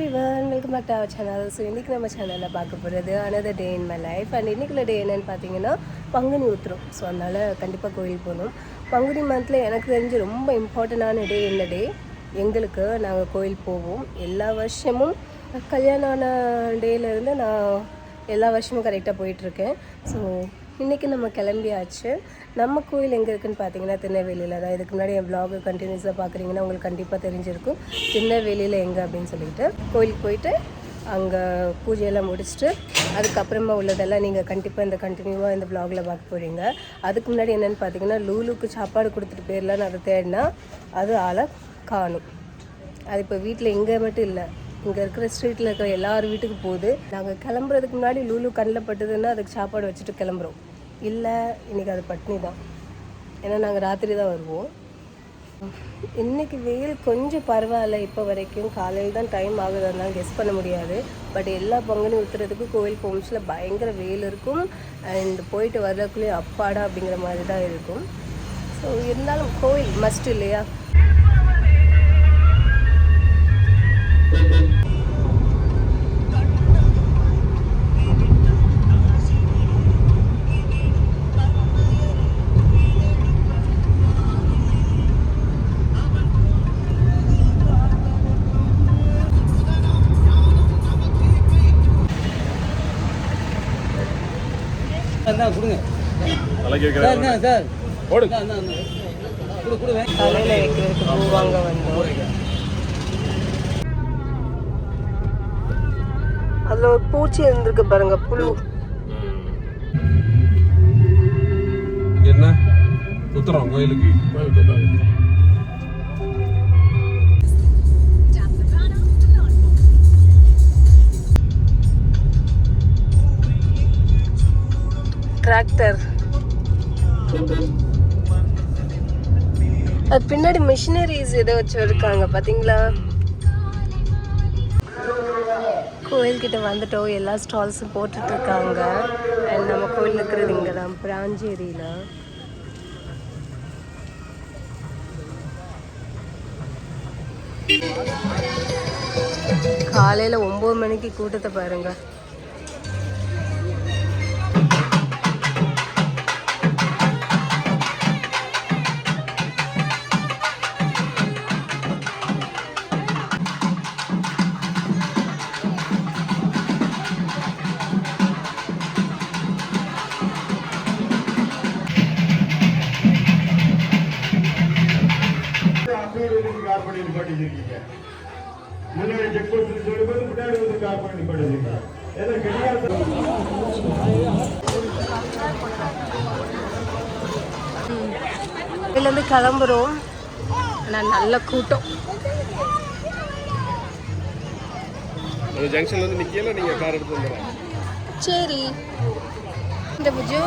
Everyone welcome back to our channel so இன்றைக்கி நம்ம சேனலில் பார்க்க போகிறது another day in my life and இன்றைக்குள்ள டே என்னென்னு பார்த்தீங்கன்னா பங்குனி உத்திரம். ஸோ அதனால் கண்டிப்பாக கோயில் போகணும். பங்குனி மந்தில் எனக்கு தெரிஞ்சு ரொம்ப இம்பார்ட்டண்டான டே இந்த டே எங்களுக்கு நாங்கள் கோயில் போவோம். எல்லா வருஷமும் கல்யாணம் ஆன டேலேருந்து நான் எல்லா வருஷமும் கரெக்டாக போயிட்டுருக்கேன் ஸோ இன்றைக்கி நம்ம கிளம்பியாச்சு. நம்ம கோயில் எங்கே இருக்குன்னு பார்த்தீங்கன்னா திருநெல்வேலியில் தான். இதுக்கு முன்னாடி என் ப்ளாக் கண்டினியூஸாக பார்க்குறீங்கன்னா உங்களுக்கு கண்டிப்பாக தெரிஞ்சிருக்கும். திருநெல்வேலியில் எங்கே அப்படின்னு சொல்லிட்டு. கோயிலுக்கு போயிட்டு அங்கே பூஜையெல்லாம் முடிச்சுட்டு அதுக்கப்புறமா உள்ளதெல்லாம் நீங்கள் கண்டிப்பாக இந்த கண்டினியூவாக இந்த ப்ளாகில் பார்க்க போகிறீங்க அதுக்கு முன்னாடி என்னென்னு பார்த்தீங்கன்னா லூலுக்கு சாப்பாடு கொடுத்துட்டு போயிடலான்னு அதை தேடினா அது ஆளை காணும். அது இப்போ வீட்டில் இங்கே மட்டும் இல்லை. இங்கே இருக்கிற ஸ்ட்ரீட்டில் இருக்கிற எல்லார் வீட்டுக்கு போகுது. நாங்கள் கிளம்புறதுக்கு முன்னாடி லூலு கண்ணில் பட்டுதுன்னா அதுக்கு சாப்பாடு வச்சுட்டு கிளம்புறோம். இல்லை இன்றைக்கி அது பட்னி தான். ஏன்னா நாங்கள் ராத்திரி தான் வருவோம். இன்னைக்கு வெயில் கொஞ்சம் பரவாயில்ல இப்போ வரைக்கும். காலையில் தான் டைம் ஆகுதுனால கெஸ் பண்ண முடியாது. பட் எல்லா பங்குனி ஊற்றுறதுக்கும் கோவில் போம்ஸில் பயங்கர வெயில் இருக்கும். அண்ட் போயிட்டு வர்றதுக்குள்ளேயே அப்பாடா அப்படிங்கிற மாதிரி தான் இருக்கும். ஸோ இருந்தாலும் கோவில் மஸ்ட் இல்லையா? இந்தா கொடுங்க. Sir sir? ஓடு தலையில் வைக்கிறதுக்கு பூ வாங்க வந்தோம். அதில் ஒரு பூச்சி இருந்திருக்கு பாருங்க புழு. என்ன? சுத்துறோம் கோயிலுக்கு. கோயிலுக்கு டிராக்டர் அது பின்னாடி மிஷினரிஸ் ஏதோ வச்சுருக்காங்க பார்த்தீங்களா கோயில்கிட்ட வந்துட்டோம் எல்லா ஸ்டால்ஸும் போட்டுட்டு இருக்காங்க அண்ட் நம்ம கோயில் இருக்கிறது இங்கே தான் பிராஞ்சேரியில். காலையில் ஒம்பது மணிக்கு கூட்டத்தை பாருங்க. கடிகாரத்தை இதுலேருந்து கிளம்புறோம். ஆனால் நல்ல கூட்டம். அந்த ஜங்ஷன்ல வந்து நிக்கல நீங்க கார் எடுத்து வந்துடுறேன். சரி. இந்த புஜு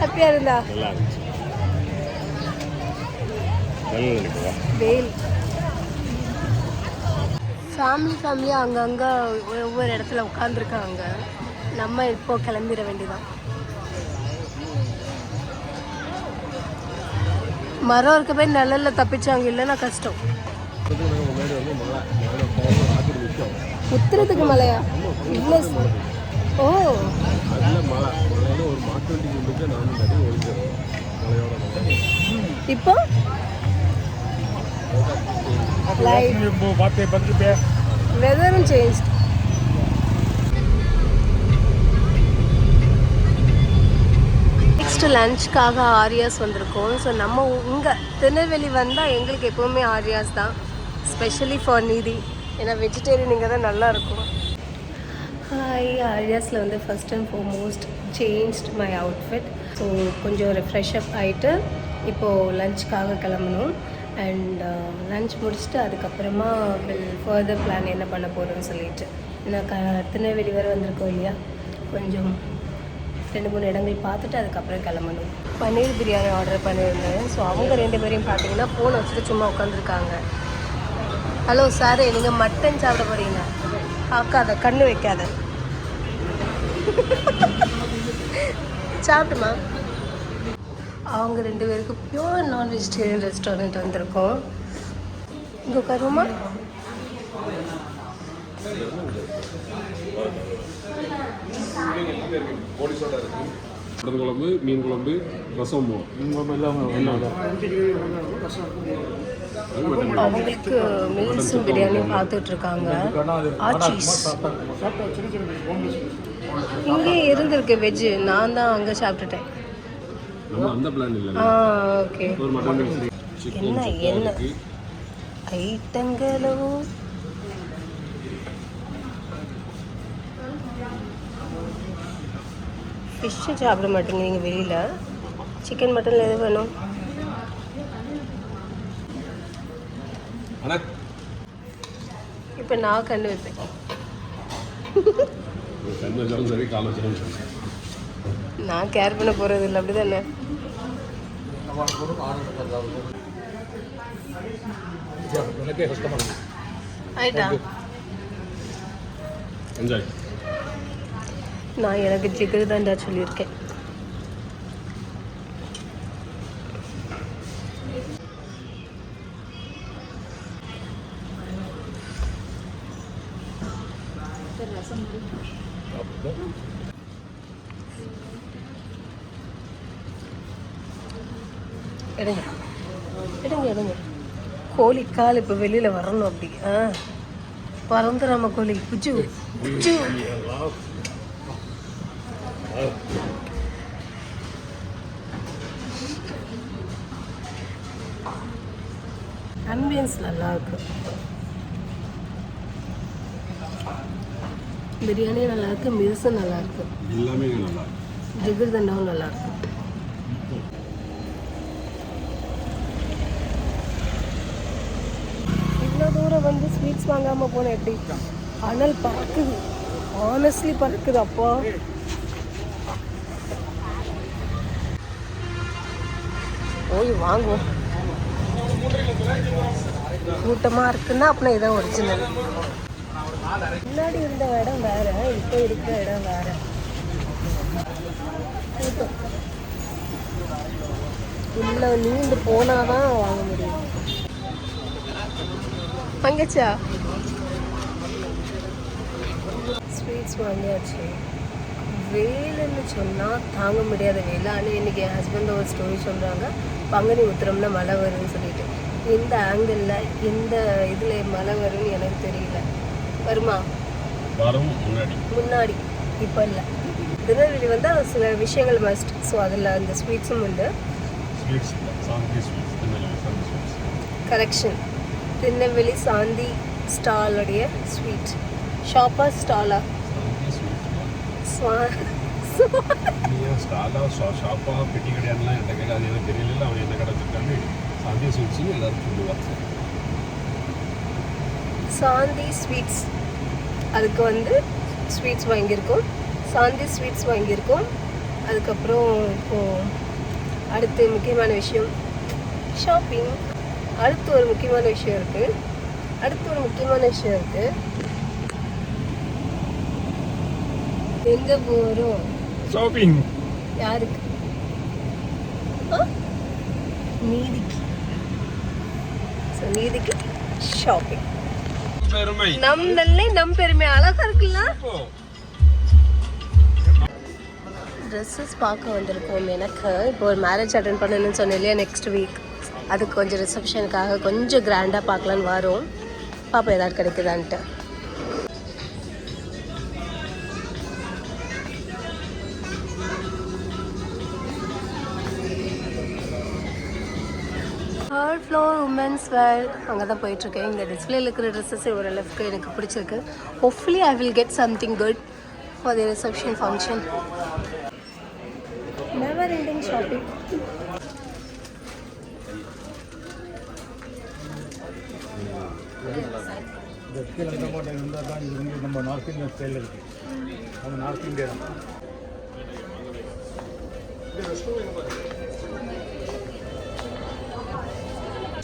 ஹாப்பியாக இருந்தா? நல்லா இருந்துச்சு. நல்லா நினைக்குவா வெயில். ஃபேமிலி ஃபேமிலியாக அங்கங்கே ஒவ்வொரு இடத்துல உட்காந்துருக்காங்க நம்ம இப்போ கிளம்பிட வேண்டியதான் மரம் இருக்க போய் நிழல்ல தப்பிச்சாங்க. இல்லைன்னா கஷ்டம். உத்திரத்துக்கு உத்துறதுக்கு மலையா? இல்லை. ஓ. இப்போ? வெதரும் சேஞ்ச் நெக்ஸ்ட் லஞ்சுக்காக ஆரியாஸ் வந்திருக்கோம். ஸோ நம்ம இங்கே திருநெல்வேலி வந்தால் எங்களுக்கு எப்போவுமே ஆரியாஸ் தான். ஸ்பெஷலி ஃபார் நீதி ஏன்னா வெஜிடேரியன் இங்கே தான் நல்லா இருக்கும். ஹாய் ஆரியாஸில் வந்து first and foremost changed my outfit so கொஞ்சம் ரெஃப்ரெஷ் அப் ஆகிட்டு இப்போது லஞ்சுக்காக கிளம்பணும். அண்ட் லஞ்ச் uh, முடிச்சுட்டு அதுக்கப்புறமா வில் ஃபர்தர் பிளான் என்ன பண்ண போகிறோம்னு சொல்லிட்டு. ஏன்னா க திருநெல்வேலி வரை வந்திருக்கோம் இல்லையா? கொஞ்சம் ரெண்டு மூணு இடங்கள் பார்த்துட்டு அதுக்கப்புறம் கிளம்பணும். பன்னீர் பிரியாணி ஆர்டர் பண்ணியிருந்தேன். ஸோ அவங்க ரெண்டு பேரையும் பார்த்தீங்கன்னா ஃபோன் வச்சுட்டு சும்மா உட்காந்துருக்காங்க ஹலோ சார் நீங்கள் மட்டன் சாப்பிட போகிறீங்க ஆக்காத கண்ணு வைக்காத. சாப்பிட்டுமா அவங்க ரெண்டு பேருக்கு பியூர் நான் வெஜிடேரியன் ரெஸ்டாரண்ட் வந்திருக்கோம். இங்கே உட்காருமா மட்டன் குழம்பு மீன் குழம்பு ரசம் அவங்களுக்கு மீல்ஸும் பிரியாணியும் பார்த்துட்டு இருக்காங்க இங்கே இருந்திருக்கு வெஜ்ஜு நான் தான் அங்கே சாப்பிட்டுட்டேன். என்ன என்ன? இருக்கு ஐட்டங்களும் ஃபிஷ்ஷு சாப்பிட மாட்டேங்கிறீங்க வெளியில்? சிக்கன் மட்டனில் எது வேணும்? இப்போ நான் கண்டு வைப்பேன். நான் கேர் பண்ண போகிறது இல்லை அப்படி தானே ஆயிட்டா என்ஜாய் நான் எனக்கு ஜிகர் தான்டா சொல்லியிருக்கேன் எடுங்க எடுங்க எடுங்க. கோழி கால் இப்போ வெளியில் வரணும் அப்படி. ஆ. பறந்துடாம கோழி. குச்சு குச்சு. ஆம்பியன்ஸ் நல்லா இருக்கு. பிரியாணி நல்லா இருக்கு மில்ஸும் நல்லா இருக்கு. எல்லாமே இங்க நல்லா இருக்கு. ஜிகர் தண்டாவும் நல்லா இருக்கு இவ்வளோ தூரம் வந்து ஸ்வீட்ஸ் வாங்காமல் போனேன் எப்படி? அனல் பறக்குது. ஆனஸ்ட்லி பறக்குது அப்பா. போய் வாங்குவோம் கூட்டமாக இருக்குன்னா அப்படின்னா இதான் ஒரிஜினல் முன்னாடி இருந்த இடம் வேற இப்போ இருக்கிற இடம் வேற. கூட்டம். உள்ள நீண்டு போனாதான் வாங்க முடியும். தங்கச்சா? ஸ்வீட்ஸ் வாங்கியாச்சு. வெயிலுன்னு சொன்னால் தாங்க முடியாத. வெயில் ஆனால் இன்னைக்கு என் ஹஸ்பண்ட் ஒரு ஸ்டோரி சொல்கிறாங்க பங்குனி உத்திரம்ல மழை வரும்னு சொல்லிட்டு. இந்த ஆங்கிளில் இந்த இதில் மழை வரும்னு எனக்கு தெரியல. வருமா? வாரம் முன்னாடி. முன்னாடி. இப்போ இல்லை. திருநெல்வேலி வந்து சில விஷயங்கள் மஸ்ட் ஸோ அதில் அந்த ஸ்வீட்ஸும் உண்டு. கரெக்ஷன் திருநெல்வேலி சாந்தி ஸ்டாலுடைய ஸ்வீட் ஷாப்பா ஸ்டாலா சாந்தி ஸ்வீட்ஸ் ஸ்வா நீங்கள் ஸ்டாலாக ஷா ஷாப்பாக பெட்டி கடையான்லாம் என்கிட்ட கேட்க அது எனக்கு தெரியல அவன் என்ன கடை வச்சிருக்கான்னு சாந்தி ஸ்வீட்ஸ்னு எல்லாரும் சொல்லுவாங்க சாந்தி ஸ்வீட்ஸ் அதுக்கு வந்து ஸ்வீட்ஸ் வாங்கியிருக்கோம். சாந்தி ஸ்வீட்ஸ் வாங்கியிருக்கோம். அதுக்கப்புறம் இப்போது அடுத்து முக்கியமான விஷயம் ஷாப்பிங் அடுத்து ஒரு முக்கியமான விஷயம் இருக்குது அடுத்து ஒரு முக்கியமான விஷயம் இருக்குது எங்கே போகிறோம் ஷாப்பிங் யாருக்கு? நீதிக்கு. ஸோ நீதிக்கு ஷாப்பிங் பெருமை. நம் நெல்லை நம் பெருமை. அழகா இருக்குல்ல? ட்ரெஸ்ஸஸ் பார்க்க வந்திருக்கோம் எனக்கு. இப்போ ஒரு மேரேஜ் அட்டன் பண்ணணும்னு சொன்னேன் இல்லையா நெக்ஸ்ட் வீக் அதுக்கு கொஞ்சம் ரிசப்ஷனுக்காக கொஞ்சம் கிராண்டாக பார்க்கலான்னு வரோம். பாப்பா ஏதாவது கிடைக்குதான்ட்டு. தேர்ட் ஃப்ளோர் உமன்ஸ் வேர் அங்கே தான் போயிட்டுருக்கேன் இந்த டிஸ்பிளேல இருக்கிற ட்ரெஸ்ஸஸ் ஓரளவுக்கு எனக்கு பிடிச்சிருக்கு. Hopefully I will get something good for the reception function never ending shopping இந்த கீழே இந்த மாட்டை இருந்தால் தான் இது வந்து நம்ம நார்த் இந்தியன் ஸ்டைலில் இருக்குது நம்ம நார்த் இந்தியா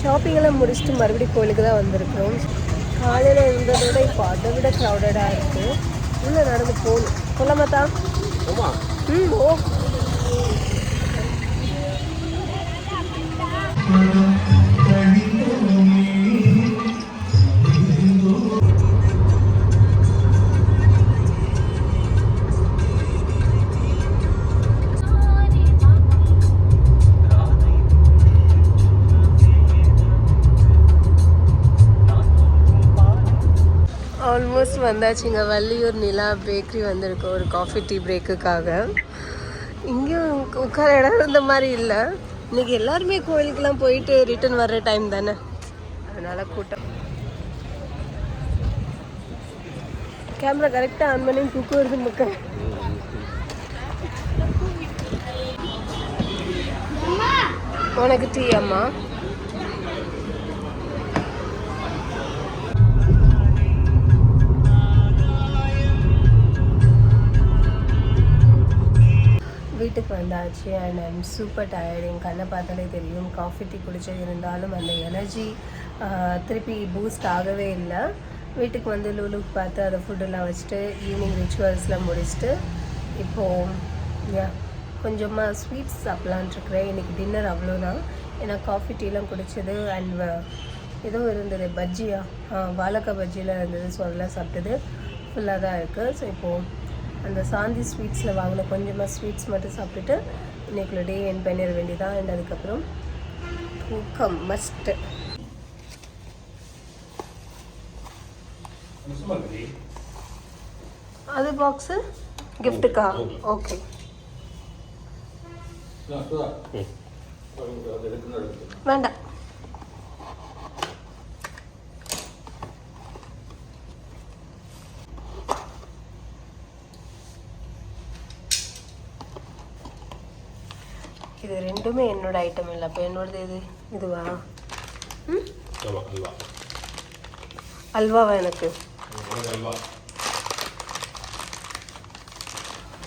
ஷாப்பிங் எல்லாம் முடிச்சுட்டு மறுபடியும் கோயிலுக்கு தான் வந்திருக்கோம் காலையில் இருந்ததை விட இப்போ அதை விட க்ரௌடடாக இருக்குது உள்ளே நடந்து போகணும். சொல்லாமத்தா ம் ஓ ஆல்மோஸ்ட் வந்தாச்சுங்க வள்ளியூர் நிலா பேக்கரி வந்திருக்கோம் ஒரு காஃபி டீ பிரேக்குக்காக இங்கேயும் உட்கார இடம் இருந்த மாதிரி இல்லை. இன்னைக்கு எல்லாருமே கோயிலுக்கெல்லாம் போயிட்டு ரிட்டர்ன் வர்ற டைம் தானே. அதனால் கூட்டம். கேமரா கரெக்டாக ஆன் பண்ணி தூக்கு வருது மக்கள். உனக்கு டீ அம்மா? வீட்டுக்கு வந்தாச்சு அண்ட் ஐம் சூப்பர் டயர்டு என் கண்ணை பார்த்தாலே தெரியும். காஃபி டீ குடிச்சு இருந்தாலும் அந்த எனர்ஜி திருப்பி பூஸ்ட் ஆகவே இல்லை. வீட்டுக்கு வந்து லூலுக்கு பார்த்து அதை ஃபுட்டெல்லாம் வச்சுட்டு ஈவினிங் ரிச்சுவல்ஸ்லாம் முடிச்சுட்டு இப்போது கொஞ்சமாக ஸ்வீட்ஸ் சாப்பிட்லான்ட்ருக்குறேன் இன்றைக்கி டின்னர் அவ்வளோதான் ஏன்னா காஃபி டீலாம் குடிச்சது அண்ட் ஏதோ இருந்தது பஜ்ஜியா ஆ, வாழைக்காய் பஜ்ஜிலாம் இருந்தது ஸோ அதெல்லாம் சாப்பிட்டது. ஃபுல்லாக தான் இருக்குது ஸோ இப்போது அந்த சாந்தி ஸ்வீட்ஸில் வாங்கின கொஞ்சமாக ஸ்வீட்ஸ் மட்டும் சாப்பிட்டுட்டு இன்னைக்குள்ள டே என் பண்ணிட வேண்டியதான் அண்ட் அதுக்கப்புறம் தூக்கம் மஸ்ட்டு அது பாக்ஸு கிஃப்ட்டுக்கா ஓகே வேண்டாம். இது ரெண்டுமே என்னோட ஐட்டம் இல்லை. அப்போ என்னோடது இது இதுவா? ம்? அல்வாவா எனக்கு? அல்வா.